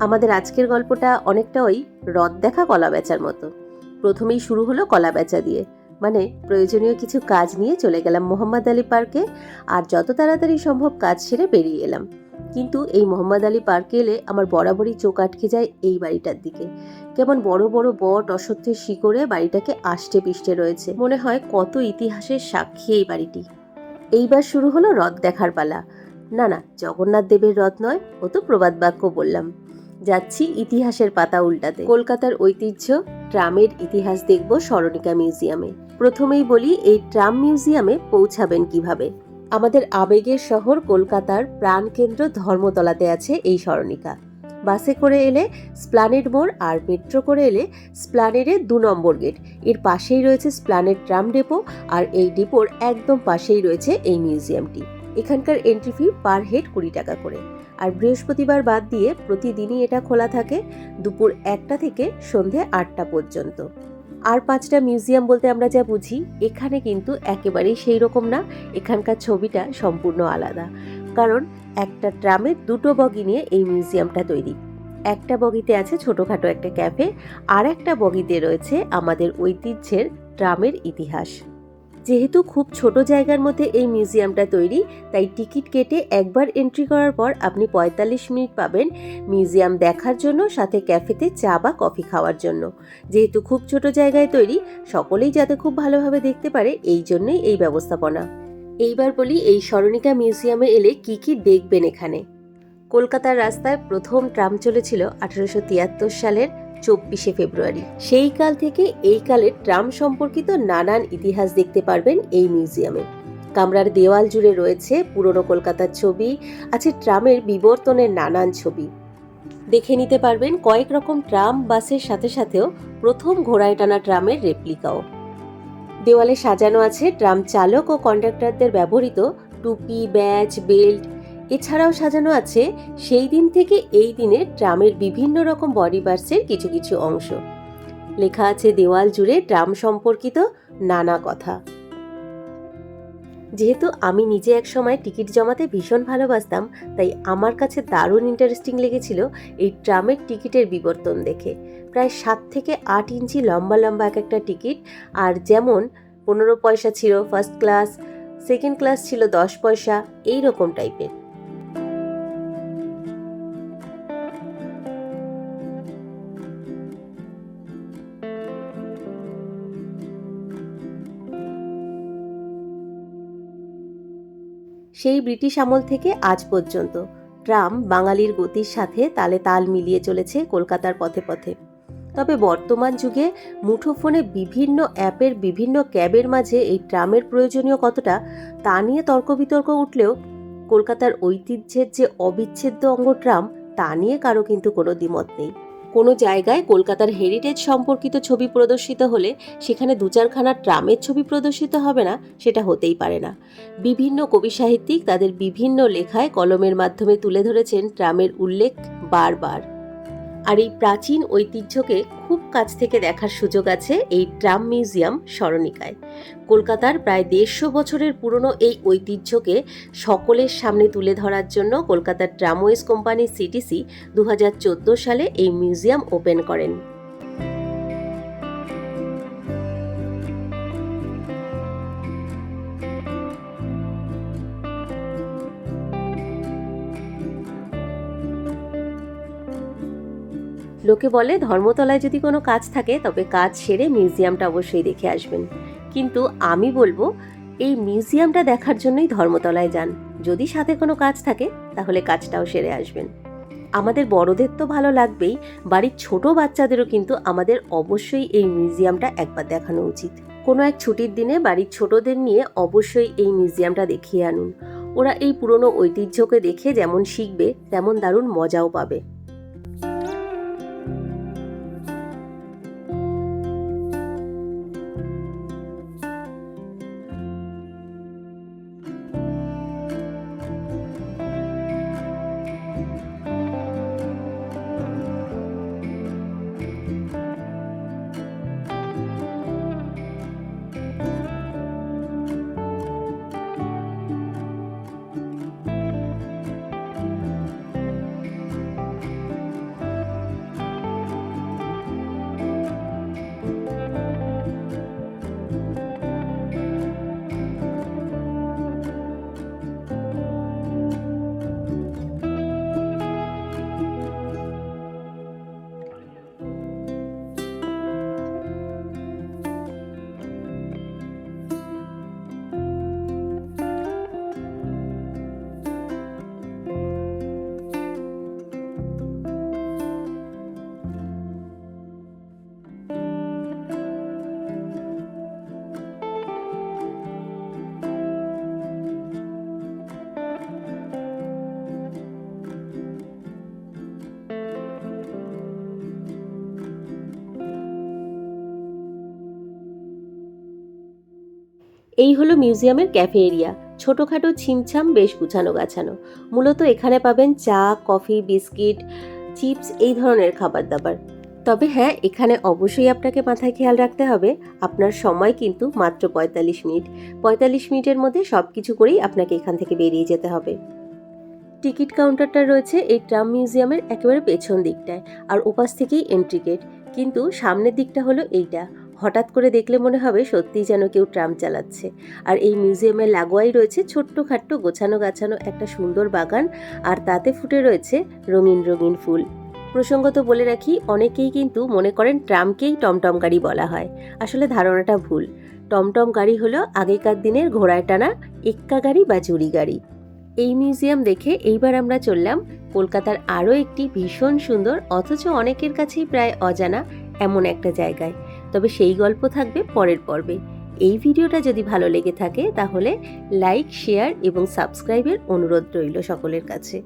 আমাদের আজকের গল্পটা অনেকটা ওই রথ দেখা কলা বেচার মতো। প্রথমেই শুরু হলো কলা বেচা দিয়ে। মানে প্রয়োজনীয় কিছু কাজ নিয়ে চলে গেলাম মোহাম্মদ আলী পার্কে আর যত তাড়াতাড়ি সম্ভব কাজ সেরে বেরিয়ে এলাম। কিন্তু এই মোহাম্মদ আলী পার্কে এলে আমার বরাবরই চোখ আটকে যায় এই বাড়িটার দিকে। কেমন বড় বড় বট, অসত্যের শিকড়ে বাড়িটাকে আষ্টে পিষ্টে রয়েছে। মনে হয় কত ইতিহাসের সাক্ষী এই বাড়িটি। এইবার শুরু হলো রথ দেখার পালা। না না, জগন্নাথ দেবের রথ নয়, ও তো প্রবাদ বাক্য বললাম। যাচ্ছি ইতিহাসের পাতা উল্টাতে। কলকাতার ঐতিহ্য, ট্রামের ইতিহাস দেখব স্মরণিকা মিউজিয়ামে। প্রথমেই বলি, এই ট্রাম মিউজিয়ামে পৌঁছাবেন কীভাবে? আমাদের আবেগের শহর কলকাতার প্রাণকেন্দ্র ধর্মতলাতে আছে এই স্মরণিকা। বাসে করে এলে স্প্লানেড মোড় আর মেট্রো করে এলে স্প্লানেডের দু নম্বর গেট। এর পাশেই রয়েছে স্প্লানেড ট্রাম ডেপো আর এই ডিপোর একদম পাশেই রয়েছে এই মিউজিয়ামটি। এখানকার এন্ট্রি ফি পার হেড কুড়ি টাকা করে। আর বৃহস্পতিবার বাদ দিয়ে প্রতিদিনই এটা খোলা থাকে দুপুর একটা থেকে সন্ধে আটটা পর্যন্ত। আর পাঁচটা মিউজিয়াম বলতে আমরা যা বুঝি, এখানে কিন্তু একেবারেই সেই রকম না, এখানকার ছবিটা সম্পূর্ণ আলাদা। কারণ একটা ট্রামে দুটো বগি নিয়ে এই মিউজিয়ামটা তৈরি। একটা বগিতে আছে ছোটোখাটো একটা ক্যাফে, আর একটা বগিতে রয়েছে আমাদের ঐতিহ্যের ট্রামের ইতিহাস। যেহেতু খুব ছোট জায়গার মধ্যে এই মিউজিয়ামটা তৈরি, তাই টিকিট কেটে একবার এন্ট্রি করার পর আপনি পঁয়তাল্লিশ মিনিট পাবেন মিউজিয়াম দেখার জন্য, সাথে ক্যাফেতে চা বা কফি খাওয়ার জন্য। যেহেতু খুব ছোট জায়গায় তৈরি, সকলেই যাতে খুব ভালোভাবে দেখতে পারে, এই জন্যই এই ব্যবস্থাপনা। এইবার বলি, এই স্মরণিকা মিউজিয়ামে এলে কি কি দেখবেন এখানে? কলকাতার রাস্তায় প্রথম ট্রাম চলেছিল আঠারোশো তিয়াত্তর সালের চব্বিশে ফেব্রুয়ারি। সেই কাল থেকে এই কালের ট্রাম সম্পর্কিত নানান ইতিহাস দেখতে পারবেন এই মিউজিয়ামে। কামরার দেওয়াল জুড়ে রয়েছে পুরনো কলকাতার ছবি, আছে ট্রামের বিবর্তনের নানান ছবি। দেখে নিতে পারবেন কয়েক রকম ট্রাম বাসের সাথে সাথেও প্রথম ঘোড়ায় টানা ট্রামের রেপ্লিকাও। দেওয়ালে সাজানো আছে ট্রাম চালক ও কন্ডাক্টরদের ব্যবহৃত টুপি ব্যাচ বেল্ট এছাড়াও সাজানো আছে সেই দিন থেকে এই দিনে ট্রামের বিভিন্ন রকম বডি পার্টসের কিছু কিছু অংশ। লেখা আছে দেওয়াল জুড়ে ট্রাম সম্পর্কিত নানা কথা। যেহেতু আমি নিজে এক সময় টিকিট জমাতে ভীষণ ভালোবাসতাম, তাই আমার কাছে দারুণ ইন্টারেস্টিং লেগেছিল এই ট্রামের টিকিটের বিবর্তন দেখে। প্রায় সাত থেকে আট ইঞ্চি লম্বা লম্বা এক একটা টিকিট, আর যেমন পনেরো পয়সা ছিল ফার্স্ট ক্লাস সেকেন্ড ক্লাস ছিল দশ পয়সা এই রকম টাইপের সেই ব্রিটিশ আমল থেকে আজ পর্যন্ত। ট্রাম বাঙালির গতির সাথে তালে তাল মিলিয়ে চলেছে কলকাতার পথে পথে। তবে বর্তমান যুগে মুঠোফোনে বিভিন্ন অ্যাপের বিভিন্ন ক্যাবের মাঝে এই ট্রামের প্রয়োজনীয় কতটা, তা নিয়ে তর্ক বিতর্ক উঠলেও কলকাতার ঐতিহ্যের যে অবিচ্ছেদ্য অঙ্গ ট্রাম, তা নিয়ে কারও কিন্তু কোনো দ্বিমত নেই। কোনো জায়গায় কলকাতার হেরিটেজ সম্পর্কিত ছবি প্রদর্শিত হলে সেখানে দু চারখানা ট্রামের ছবি প্রদর্শিত হবে না, সেটা হতেই পারে না। বিভিন্ন কবি সাহিত্যিক তাদের বিভিন্ন লেখায় কলমের মাধ্যমে তুলে ধরেছেন ট্রামের উল্লেখ বারবার। আর এই প্রাচীন ঐতিহ্যকে খুব কাছ থেকে দেখার সুযোগ আছে এই ট্রাম মিউজিয়াম স্মরণিকায়। কলকাতার প্রায় দেড়শো বছরের পুরনো এই ঐতিহ্যকে সকলের সামনে তুলে ধরার জন্য কলকাতার ট্রামওয়েজ কোম্পানি সিটিসি দু হাজার চোদ্দ সালে এই মিউজিয়াম ওপেন করেন। লোকে বলে ধর্মতলায় যদি কোনো কাজ থাকে, তবে কাজ সেরে মিউজিয়ামটা অবশ্যই দেখে আসবেন। কিন্তু আমি বলব, এই মিউজিয়ামটা দেখার জন্যই ধর্মতলায় যান। যদি সাথে কোনো কাজ থাকে, তাহলে কাজটাও সেরে আসবেন। আমাদের বড়দের তো ভালো লাগবেই, বাড়ির ছোট বাচ্চাদেরও কিন্তু আমাদের অবশ্যই এই মিউজিয়ামটা একবার দেখানো উচিত। কোনো এক ছুটির দিনে বাড়ির ছোটদের নিয়ে অবশ্যই এই মিউজিয়ামটা দেখিয়ে আনুন। ওরা এই পুরনো ঐতিহ্যকে দেখে যেমন শিখবে, তেমন দারুণ মজাও পাবে। এই হলো মিউজিয়ামের ক্যাফে এরিয়া। ছোটোখাটো ছিমছাম, বেশ গুছানো গাছানো। মূলত এখানে পাবেন চা, কফি, বিস্কিট, চিপস, এই ধরনের খাবার দাবার। তবে হ্যাঁ এখানে অবশ্যই আপনাকে মাথায় খেয়াল রাখতে হবে, আপনার সময় কিন্তু মাত্র পঁয়তাল্লিশ মিনিট। পঁয়তাল্লিশ মিনিটের মধ্যে সব কিছু করেই আপনাকে এখান থেকে বেরিয়ে যেতে হবে। টিকিট কাউন্টারটা রয়েছে এই ট্রাম মিউজিয়ামের একেবারে পেছন দিকটায়, আর ওপাশ থেকেই এন্ট্রি গেট কিন্তু সামনের দিকটা হলো এইটা। হঠাৎ করে দেখলে মনে হবে সত্যিই যেন কেউ ট্রাম চালাচ্ছে। আর এই মিউজিয়ামে লাগোয়াই রয়েছে ছোট্ট খাট্ট গোছানো গাছানো একটা সুন্দর বাগান, আর তাতে ফুটে রয়েছে রঙিন রঙিন ফুল। প্রসঙ্গত বলে রাখি, অনেকেই কিন্তু মনে করেন ট্রামকেই টমটম গাড়ি বলা হয়। আসলে ধারণাটা ভুল। টমটম গাড়ি হলো আগেকার দিনের ঘোড়ায় টানা, এক্কা গাড়ি বা জুড়ি গাড়ি। এই মিউজিয়াম দেখে এইবার আমরা চললাম কলকাতার আরও একটি ভীষণ সুন্দর, অথচ অনেকের কাছেই প্রায় অজানা, এমন একটা জায়গায়। তবে সেই গল্প থাকবে পরের পর্বে। এই ভিডিওটা যদি ভালো লেগে থাকে, তাহলে লাইক, শেয়ার এবং সাবস্ক্রাইবের অনুরোধ রইল সকলের কাছে।